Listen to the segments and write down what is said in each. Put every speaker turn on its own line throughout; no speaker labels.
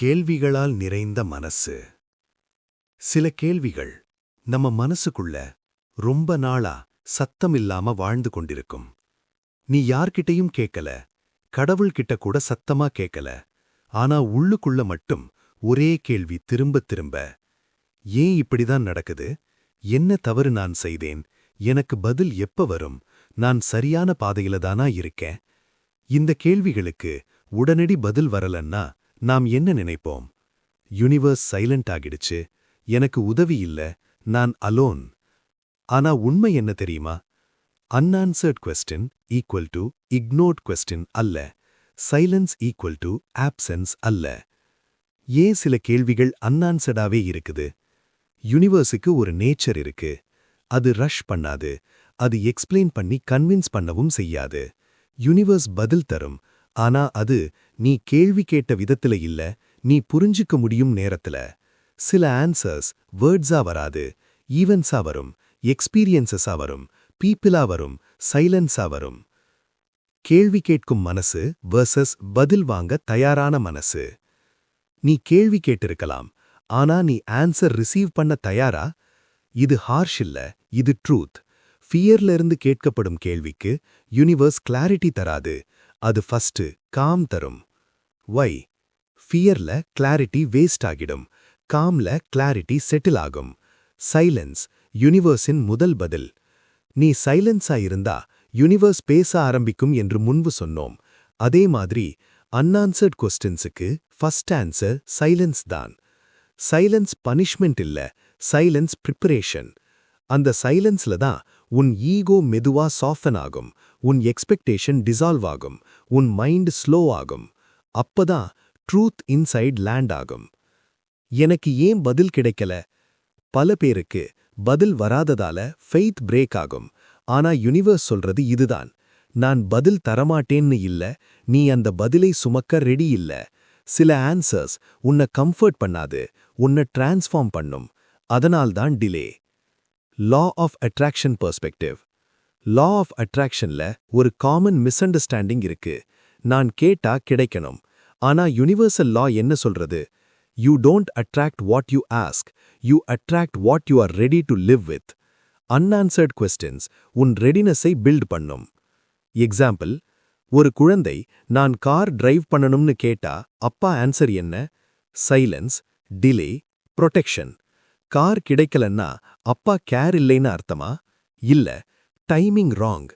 கேள்விகளால் நிறைந்த மனசு. சில கேள்விகள் நம்ம மனசுக்குள்ள ரொம்ப நாளா சத்தமில்லாம வாழ்ந்து கொண்டிருக்கும். நீ யார்கிட்டயும் கேட்கல கடவுள்கிட்ட கூட சத்தமா கேட்கல ஆனா உள்ளுக்குள்ள மட்டும் ஒரே கேள்வி திரும்ப திரும்ப ஏன் இப்படிதான் நடக்குது? என்ன தவறு நான் செய்தேன்? எனக்கு பதில் எப்ப வரும்? நான் சரியான பாதையில தானா இருக்கேன்? இந்த கேள்விகளுக்கு உடனடி பதில் வரலன்னா நாம் என்ன நினைப்போம்? யுனிவர்ஸ் சைலண்ட் ஆகிடுச்சு. எனக்கு உதவி இல்ல. நான் அலோன் ஆனா உண்மை என்ன தெரியுமா? Unanswered question equal to ignored question அல்ல. சைலன்ஸ் ஈக்குவல் டு ஆப்சன்ஸ் அல்ல. ஏன் சில கேள்விகள் அன்ஆன்சர்டாவே இருக்குது? யுனிவர்ஸுக்கு ஒரு நேச்சர் இருக்கு. அது ரஷ் பண்ணாது. அது எக்ஸ்பிளைன் பண்ணி கன்வின்ஸ் பண்ணவும் செய்யாது. யுனிவர்ஸ் பதில் தரும். ஆனா அது நீ கேள்வி கேட்ட விதத்துல இல்ல நீ புரிஞ்சுக்க முடியும் நேரத்துல. சில ஆன்சர்ஸ் வேர்ட்ஸா வராது ஈவென்ட்ஸா வரும் எக்ஸ்பீரியன்சஸா வரும் பீப்பிளா வரும் சைலன்ஸா வரும். கேள்வி கேட்கும் மனசு வெர்சஸ் பதில் வாங்க தயாரான மனசு. நீ கேள்வி கேட்டிருக்கலாம் ஆனா நீ ஆன்சர் ரிசீவ் பண்ண தயாரா? இது ஹார்ஷ் இல்ல இது ட்ரூத் ஃபியர்ல இருந்து கேட்கப்படும் கேள்விக்கு யூனிவர்ஸ் கிளாரிட்டி தராது அது ஃபஸ்ட்டு காம் தரும். வை ஃபியர்ல கிளாரிட்டி வேஸ்ட் ஆகிடும். காம்ல கிளாரிட்டி செட்டில் ஆகும். சைலன்ஸ் யுனிவர்ஸின் முதல் பதில். நீ சைலன்ஸா இருந்தா யுனிவர்ஸ் பேச ஆரம்பிக்கும் என்று முன்பு சொன்னோம். அதே மாதிரி அன்ஆன்சர்ட் கொஸ்டின்ஸுக்கு ஃபர்ஸ்ட் ஆன்சர் சைலன்ஸ் தான். சைலன்ஸ் பனிஷ்மெண்ட் இல்ல சைலன்ஸ் ப்ரிப்பரேஷன் அந்த சைலன்ஸ்ல தான் உன் ஈகோ மெதுவா சாஃபன் ஆகும் உன் எக்ஸ்பெக்டேஷன் டிசால்வ் ஆகும் உன் மைண்ட் ஸ்லோ ஆகும். அப்பதான் ட்ரூத் இன்சைட் லேண்ட் ஆகும். எனக்கு ஏன் பதில் கிடைக்கல? பல பேருக்கு பதில் வராததால ஃபெய்த் பிரேக் ஆகும். ஆனா யுனிவர்ஸ் சொல்றது இதுதான். நான் பதில் தரமாட்டேன்னு இல்ல நீ அந்த பதிலை சுமக்க ரெடி இல்ல. சில ஆன்சர்ஸ் உன்னை கம்ஃபர்ட் பண்ணாது உன்னை டிரான்ஸ்ஃபார்ம் பண்ணும். அதனால்தான் delay law of attraction perspective law of அட்ராக்ஷன்ல ஒரு காமன் மிஸ் அண்டர்ஸ்டாண்டிங் இருக்கு. நான் கேட்டா கிடைக்கணும். ஆனா யுனிவர்சல் லா என்ன சொல்றது? You don't attract what you ask you attract what you are ready to live with unanswered questions உன் ரெடினஸை பில்ட் பண்ணும். எக்ஸாம்பிள் ஒரு குழந்தை நான் கார் டிரைவ் பண்ணணும்னு கேட்டா அப்பா ஆன்சர் என்ன? சைலன்ஸ் டிலே ப்ரொடெக்ஷன் கார் கிடைக்கலன்னா அப்பா கேர் இல்லைன்னு அர்த்தமா? இல்ல டைமிங் ராங்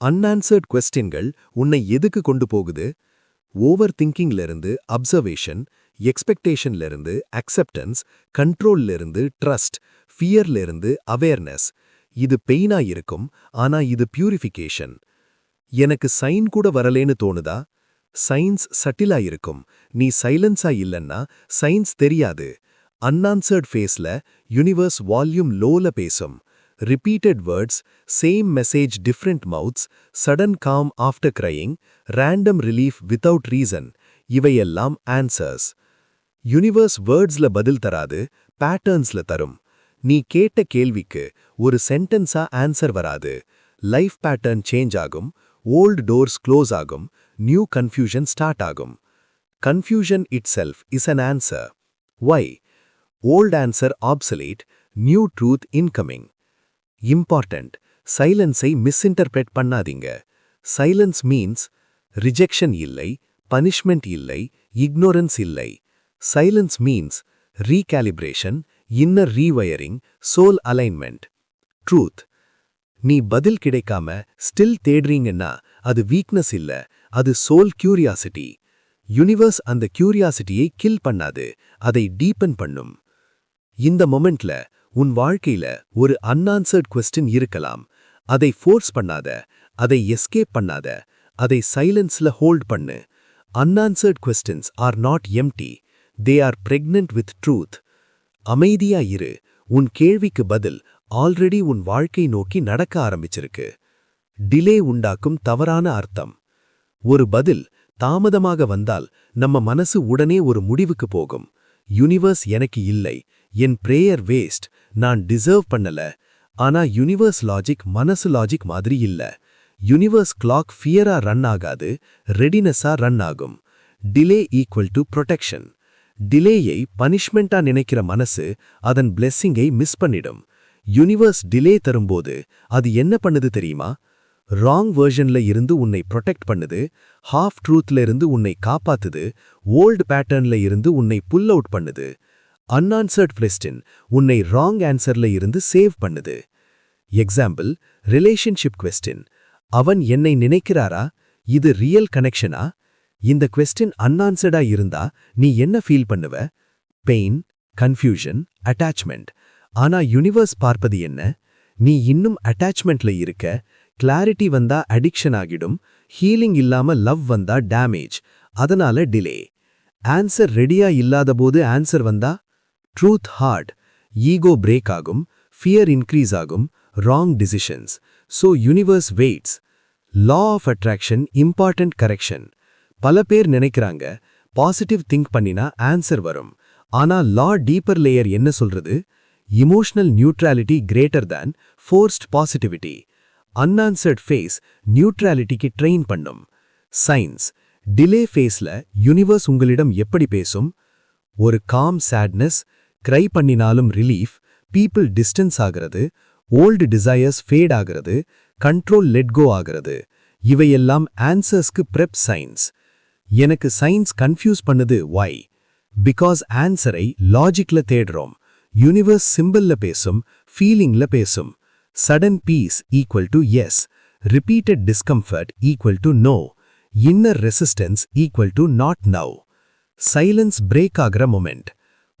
அன்ஆன்சர்ட் கொஸ்டின்கள் உன்னை எதுக்கு கொண்டு போகுது? ஓவர் திங்கிங்ல இருந்து அப்சர்வேஷன் எக்ஸ்பெக்டேஷன்ல இருந்து அக்செப்டன்ஸ் கண்ட்ரோல்ல இருந்து ட்ரஸ்ட் ஃபியர்ல இருந்து அவேர்னஸ். இது பெயினா இருக்கும் ஆனா இது பியூரிஃபிகேஷன். எனக்கு சைன் கூட வரலேன்னு தோணுதா? சயின்ஸ் சட்டிலா இருக்கும் நீ சைலன்ஸா இல்லைன்னா சயின்ஸ் தெரியாது. அன்ஆன்சர்ட் ஃபேஸ்ல யுனிவர்ஸ் வால்யூம் லோல பேசும். Repeated words same message different mouths sudden calm after crying, random relief without reason இவையெல்லாம் ஆன்சர்ஸ் யுனிவர்ஸ் வேர்ட்ஸ்ல பதில் தராது பேட்டர்ன்ஸ்ல தரும். நீ கேட்ட கேள்விக்கு ஒரு சென்டென்ஸா ஆன்சர் வராது. லைஃப் பேட்டர்ன் சேஞ்ச் ஆகும் ஓல்டு டோர்ஸ் க்ளோஸ் ஆகும் நியூ கன்ஃபியூஷன் ஸ்டார்ட் ஆகும். Confusion itself is an answer why old answer obsolete new truth incoming important. சைலன்ஸை misinterpret பண்ணாதீங்க. சைலன்ஸ் மீன்ஸ் ரிஜெக்ஷன் இல்லை பனிஷ்மெண்ட் இல்லை இக்னோரன்ஸ் இல்லை. Silence means recalibration inner rewiring soul alignment. Truth. நீ பதில் கிடைக்காம still தேடுறீங்கன்னா அது வீக்னஸ் இல்ல அது சோல் கியூரியாசிட்டி. யுனிவர்ஸ் அந்த கியூரியாசிட்டியை கில் பண்ணாது அதை டீப்பன் பண்ணும். இந்த மொமெண்ட்ல உன் வாழ்க்கையில ஒரு அன்ஆன்சர்ட் கொஸ்டின் இருக்கலாம். அதை ஃபோர்ஸ் பண்ணாத அதை எஸ்கேப் பண்ணாத அதை சைலன்ஸ்ல ஹோல்ட் பண்ணு. Unanswered questions are not empty they are pregnant with truth அமைதியா இரு. உன் கேள்விக்கு பதில் ஆல்ரெடி உன் வாழ்க்கை நோக்கி நடக்க ஆரம்பிச்சிருக்கு. டிலே உண்டாக்கும் தவறான அர்த்தம். ஒரு பதில் தாமதமாக வந்தால் நம்ம மனசு உடனே ஒரு முடிவுக்கு போகும். யுனிவர்ஸ் எனக்கு இல்லை. என் பிரேயர் வேஸ்ட் நான் டிசர்வ் பண்ணல. ஆனா யுனிவர்ஸ் லாஜிக் மனசு லாஜிக் மாதிரி இல்ல. யுனிவர்ஸ் கிளாக் ஃபியரா ரன் ஆகாது ரெடினஸா ரன் ஆகும். டிலே ஈக்குவல் டு ப்ரொடெக்ஷன் டிலேயை பனிஷ்மெண்டா நினைக்கிற மனசு அதன் பிளெஸ்ஸிங்கை மிஸ் பண்ணிடும். யூனிவர்ஸ் டிலே தரும்போது அது என்ன பண்ணுது தெரியுமா? ராங் வெர்ஷன்ல இருந்து உன்னை ப்ரொடெக்ட் பண்ணுது ஹாஃப் ட்ரூத்ல இருந்து உன்னை காப்பாத்துது ஓல்டு பேட்டர்ன்ல இருந்து உன்னை புல் அவுட் பண்ணுது. அன்ஆன்சர்ட் கொஸ்டின் உன்னை ராங் ஆன்சர்ல இருந்து சேவ் பண்ணுது. எக்ஸாம்பிள் ரிலேஷன்ஷிப் கொஸ்டின் அவன் என்னை நினைக்கிறாரா? இது ரியல் கனெக்ஷனா இந்த கொஸ்டின் அன்ஆன்சர்டா இருந்தா நீ என்ன ஃபீல் பண்ணுவ? பெயின் கன்ஃபியூஷன் அட்டாச்மெண்ட் ஆனா யூனிவர்ஸ் பார்ப்பது என்ன? நீ இன்னும் அட்டாச்மெண்ட்ல இருக்க கிளாரிட்டி வந்தா அடிக்ஷன் ஆகிடும் ஹீலிங் இல்லாம லவ் வந்தா டேமேஜ் அதனால டிலே ஆன்சர் ரெடியா இல்லாத போது ஆன்சர் வந்தா ட்ரூத் ஹார்ட் ஈகோ பிரேக் ஆகும் ஃபியர் இன்க்ரீஸ் ஆகும் wrong decisions so universe waits law of attraction important correction பல பேர் நினைக்கிறாங்க பாசிட்டிவ் திங்க் பண்ணினா ஆன்சர் வரும். ஆனா லா டீப்பர் லேயர் என்ன சொல்றது? Emotional neutrality greater than forced positivity unanswered phase நியூட்ராலிட்டிக்கு train பண்ணும். சயின்ஸ் டிலே ஃபேஸ்ல யூனிவர்ஸ் உங்களிடம் எப்படி பேசும்? ஒரு காம் சேட்னஸ் க்ரை பண்ணினாலும் ரிலீஃப் பீப்புள் டிஸ்டன்ஸ் ஆகிறது ஓல்டு டிசையர்ஸ் ஃபேட் ஆகிறது கண்ட்ரோல் லெட் கோ ஆகிறது. இவையெல்லாம் ஆன்சர்ஸ்க்கு ப்ரெப் சயின்ஸ் எனக்கு சயின்ஸ் கன்ஃபியூஸ் பண்ணுது வை பிகாஸ் ஆன்சரை லாஜிக்ல தேடுறோம். யூனிவர்ஸ் சிம்பிள்ல பேசும் ஃபீலிங்ல பேசும். Sudden peace equal to yes repeated discomfort equal to no inner resistance equal to not now silence break ஆகிற மொமெண்ட்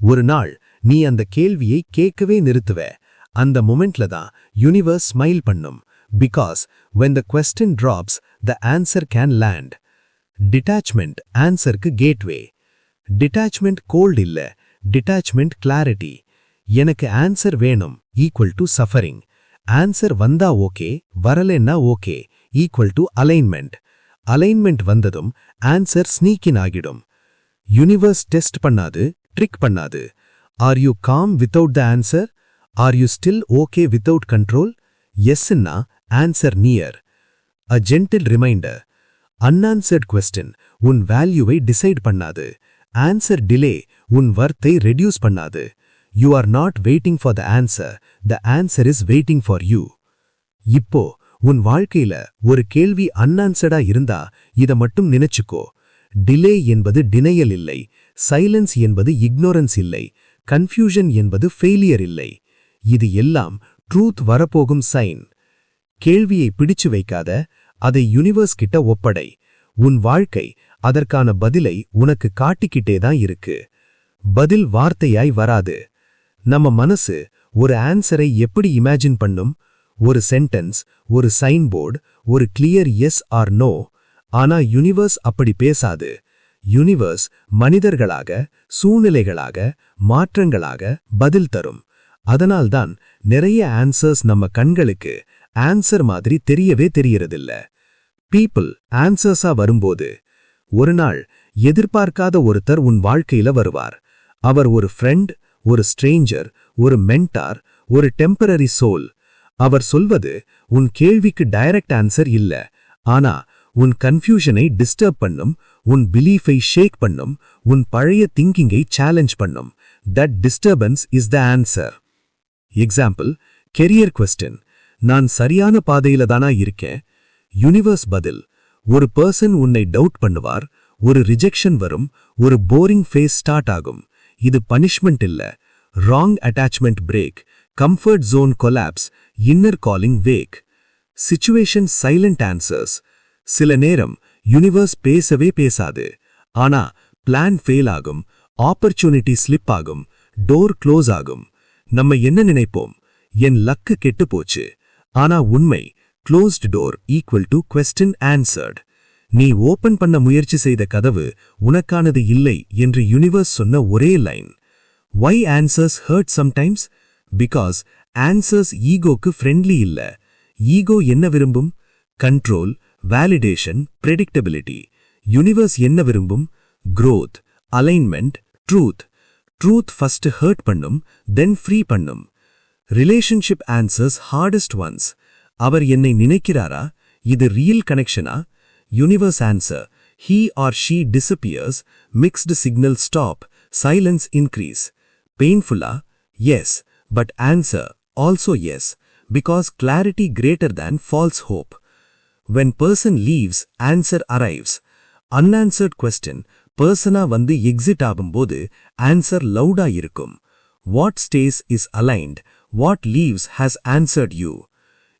ஒரு நாள் நீ அந்த கேள்வியை கேட்கவே நிறுத்துவ. அந்த மொமெண்ட்ல தான் யூனிவர்ஸ் ஸ்மைல் பண்ணும். Because when the question drops the answer can land detachment ஆன்சருக்கு gateway detachment cold இல்ல. டிட்டாச்மெண்ட் கிளாரிட்டி எனக்கு ஆன்சர் வேணும் ஈக்குவல் டு சஃபரிங் ஆன்சர் வந்தா ஓகே வரலன்னா okay equal to alignment alignment வந்ததும் ஆன்சர் ஸ்னீக்கின் ஆகிடும். யூனிவர்ஸ் டெஸ்ட் பண்ணாது trick பண்ணாது. Are you calm without the answer are you still okay without control எஸ்ன்னா answer near a gentle reminder unanswered question உன் வேல்யூவை decide பண்ணாது. Answer delay உன் வர்த்தை reduce பண்ணாது. You are not waiting for the answer the answer is waiting for you இப்போ உன் வாழ்க்கையில ஒரு கேள்வி அன்ஆன்சர்டா இருந்தா இத மட்டும் நினைச்சுக்கோ. டிலே என்பது டினையல் இல்லை. சைலன்ஸ் என்பது இக்னோரன்ஸ் இல்லை. கன்ஃபியூஷன் என்பது ஃபெயிலியர் இல்லை. இது எல்லாம் ட்ரூத் வரப்போகும் சைன் கேள்வியை பிடிச்சு வைக்காத அதை யூனிவர்ஸ் கிட்ட ஒப்படை. உன் வாழ்க்கை அதற்கான பதிலை உனக்கு காட்டிக்கிட்டே தான் இருக்கு. பதில் வார்த்தையாய் வராது. நம்ம மனசு ஒரு ஆன்சரை எப்படி இமேஜின் பண்ணும்? ஒரு சென்டென்ஸ் ஒரு சைன் போர்டு ஒரு கிளியர் எஸ் ஆர் நோ ஆனா யூனிவர்ஸ் அப்படி பேசாது. யூனிவர்ஸ் மனிதர்களாக சூழ்நிலைகளாக மாற்றங்களாக பதில் தரும். அதனால்தான் நிறைய ஆன்சர்ஸ் நம்ம கண்களுக்கு ஆன்சர் மாதிரி தெரியவே தெரியறதில்ல. பீப்புள் ஆன்சர்ஸா வரும்போது ஒரு நாள் எதிர்பார்க்காத ஒருத்தர் உன் வாழ்க்கையில வருவார். அவர் ஒரு ஃப்ரெண்ட் ஒரு ஸ்ட்ரேஞ்சர் ஒரு மென்டார் ஒரு டெம்பரரி சோல் அவர் சொல்வது உன் கேள்விக்கு டைரக்ட் ஆன்சர் இல்ல. ஆனா உன் கன்ஃபியூஷனை டிஸ்டர்ப் பண்ணும் உன் பிலீஃபை ஷேக் பண்ணும் உன் பழைய திங்கிங்கை சேலஞ்ச் பண்ணும். That disturbance is the answer example career question நான் சரியான பாதையில தானா இருக்கேன். யூனிவர்ஸ் பதில். ஒரு பர்சன் உன்னை டவுட் பண்ணுவார் ஒரு ரிஜெக்ஷன் வரும் ஒரு போரிங் ஃபேஸ் ஸ்டார்ட் ஆகும். இது பனிஷ்மெண்ட் இல்ல. Wrong attachment break comfort zone collapse inner calling wake situation silent answers சில நேரம் யூனிவர்ஸ் பேசவே பேசாது. ஆனா பிளான் ஃபெயில் ஆகும் ஆப்பர்ச்சுனிட்டி ஸ்லிப் ஆகும் டோர் க்ளோஸ் ஆகும். நம்ம என்ன நினைப்போம்? என் லக்கு கெட்டு போச்சு. ஆனா உண்மை closed door equal to question answered நீ ஓபன் பண்ண முயற்சி செய்த கதவு உனக்கானது இல்லை என்று யூனிவர்ஸ் சொன்ன ஒரே line why answers hurt sometimes because answers ஈகோக்கு friendly இல்ல. ஈகோ என்ன விரும்பும்? கண்ட்ரோல் வேலிடேஷன் ப்ரெடிக்டபிலிட்டி யூனிவர்ஸ் என்ன விரும்பும்? Growth alignment truth truth first hurt பண்ணும் தென் ஃப்ரீ பண்ணும். ரிலேஷன்ஷிப் ஆன்சர்ஸ் ஹார்டஸ்ட் ஒன்ஸ் அவர் என்னை நினைக்கிறாரா? இது real கனெக்ஷனா universe answer he or she disappears mixed signal stop
silence increase பெயின்ஃபுல்லா yes but answer also yes because clarity greater than false hope when person leaves answer arrives. Unanswered question பர்சனா வந்து exit ஆகும்போது answer லவுடா இருக்கும். What stays is aligned what leaves has answered you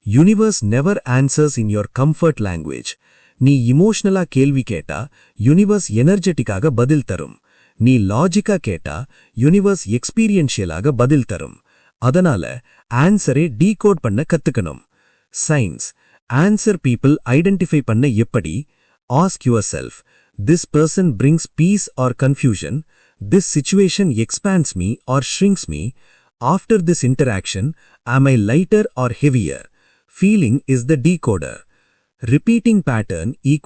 universe never answers in your comfort language நீ இமோஷனலா கேள்வி கேட்டா universe எனர்ஜெட்டிக்காக பதில் தரும். நீ லாஜிக்கா கேட்டா யூனிவர்ஸ் எக்ஸ்பீரியன்ஷியலாக பதில் தரும். அதனால ஆன்சரை டீகோட் பண்ண கத்துக்கணும். சயின்ஸ் ஆன்சர் பீப்புள் ஐடென்டிஃபை பண்ண எப்படி ask yourself this person brings peace or confusion this situation expands me or shrinks me after this interaction am I lighter or heavier? Feeling is the decoder. Repeating pattern equal